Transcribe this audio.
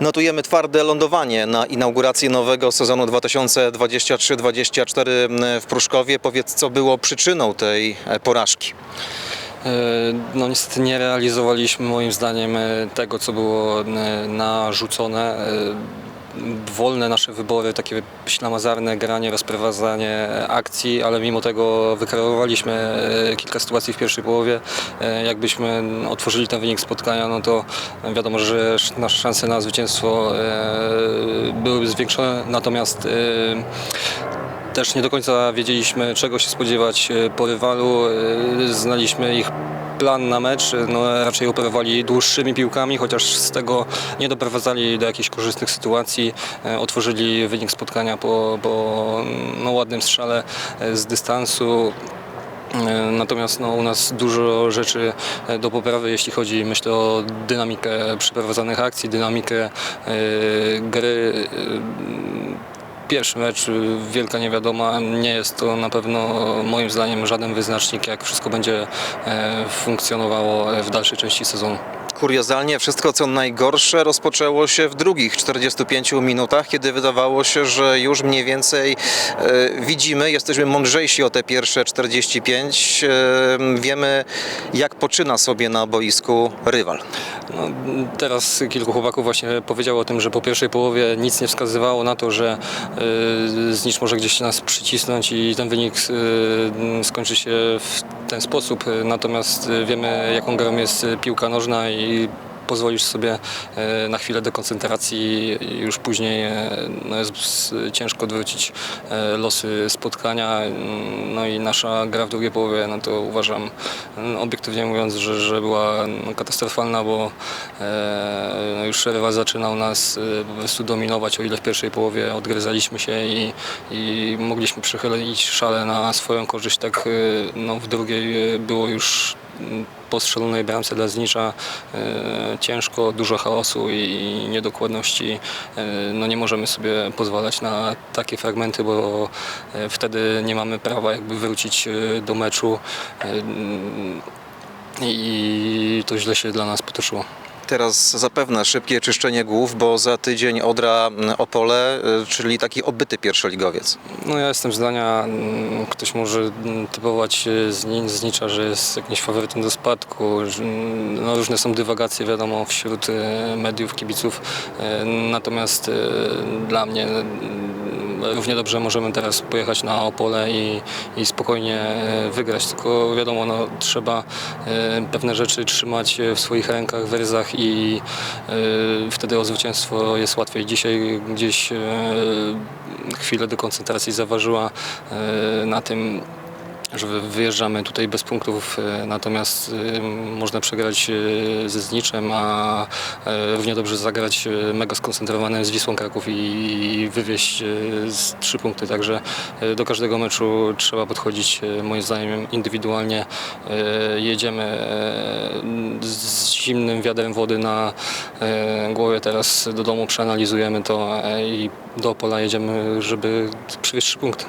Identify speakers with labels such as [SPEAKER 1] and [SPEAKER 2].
[SPEAKER 1] Notujemy twarde lądowanie na inaugurację nowego sezonu 2023-2024 w Pruszkowie. Powiedz, co było przyczyną tej e, porażki?
[SPEAKER 2] E, No niestety nie realizowaliśmy moim zdaniem e, tego, co było narzucone. Wolne nasze wybory, takie ślamazarne granie, rozprowadzanie akcji, ale mimo tego wykreowaliśmy e, kilka sytuacji w pierwszej połowie. E, Jakbyśmy otworzyli ten wynik spotkania, no to wiadomo, że nasze szanse na zwycięstwo e, byłyby zwiększone, natomiast też nie do końca wiedzieliśmy, czego się spodziewać e, po rywalu. E, Znaliśmy ich plan na mecz. No, raczej operowali dłuższymi piłkami, chociaż z tego nie doprowadzali do jakichś korzystnych sytuacji. E, Otworzyli wynik spotkania po, po no, ładnym strzale e, z dystansu. E, Natomiast no, u nas dużo rzeczy e, do poprawy, jeśli chodzi myślę o dynamikę przeprowadzanych akcji, dynamikę e, gry. E, Pierwszy mecz, y, wielka niewiadoma, nie jest to na pewno moim zdaniem żaden wyznacznik, jak wszystko będzie e, funkcjonowało e, w dalszej części sezonu.
[SPEAKER 1] Kuriozalnie wszystko co najgorsze rozpoczęło się w drugich 45 minutach, kiedy wydawało się, że już mniej więcej e, widzimy, jesteśmy mądrzejsi o te pierwsze 45. E, wiemy, jak poczyna sobie na boisku rywal.
[SPEAKER 2] No, teraz kilku chłopaków właśnie powiedziało o tym, że po pierwszej połowie nic nie wskazywało na to, że y, Znicz może gdzieś nas przycisnąć i ten wynik y, skończy się w ten sposób. Natomiast y, wiemy, jaką grą jest piłka nożna i pozwolisz sobie e, na chwilę dekoncentracji już później e, no jest ciężko odwrócić e, losy spotkania. No i nasza gra w drugiej połowie, no to uważam no, obiektywnie mówiąc, że, że była no, katastrofalna, bo no już rywal zaczynał nas po prostu dominować, o ile w pierwszej połowie odgryzaliśmy się i, i mogliśmy przechylić szale na swoją korzyść, tak no, w drugiej było już mm, po strzelonej bramce dla Znicza e, ciężko, dużo chaosu i niedokładności. E, no nie możemy sobie pozwalać na takie fragmenty, bo e, wtedy nie mamy prawa jakby wrócić do meczu i to źle się dla nas potoczyło.
[SPEAKER 1] Teraz zapewne szybkie czyszczenie głów, bo za tydzień Odra m, Opole, y, czyli taki obyty pierwszoligowiec.
[SPEAKER 2] No ja jestem zdania, mm, ktoś może mm, typować e, z Ni- z Nicza, że jest jakimś faworytem do spadku. mm, No, różne są dywagacje, wiadomo, wśród e, mediów, kibiców. Natomiast dla mnie mm, równie dobrze możemy teraz pojechać na Opole i, i spokojnie e, wygrać. Tylko wiadomo, no, trzeba e, pewne rzeczy trzymać e, w swoich rękach, w ryzach i wtedy o zwycięstwo jest łatwiej. Dzisiaj gdzieś chwilę do koncentracji zaważyła na tym, że wy- wyjeżdżamy tutaj bez punktów, e, natomiast e, można przegrać e, ze Zniczem, a równie dobrze zagrać mega skoncentrowanym z Wisłą Kraków i wywieźć z trzy punkty. Także do każdego meczu trzeba podchodzić moim zdaniem indywidualnie. Jedziemy z zimnym wiadrem wody na głowie teraz do domu, przeanalizujemy to i do Opola jedziemy, żeby przywieźć trzy punkty.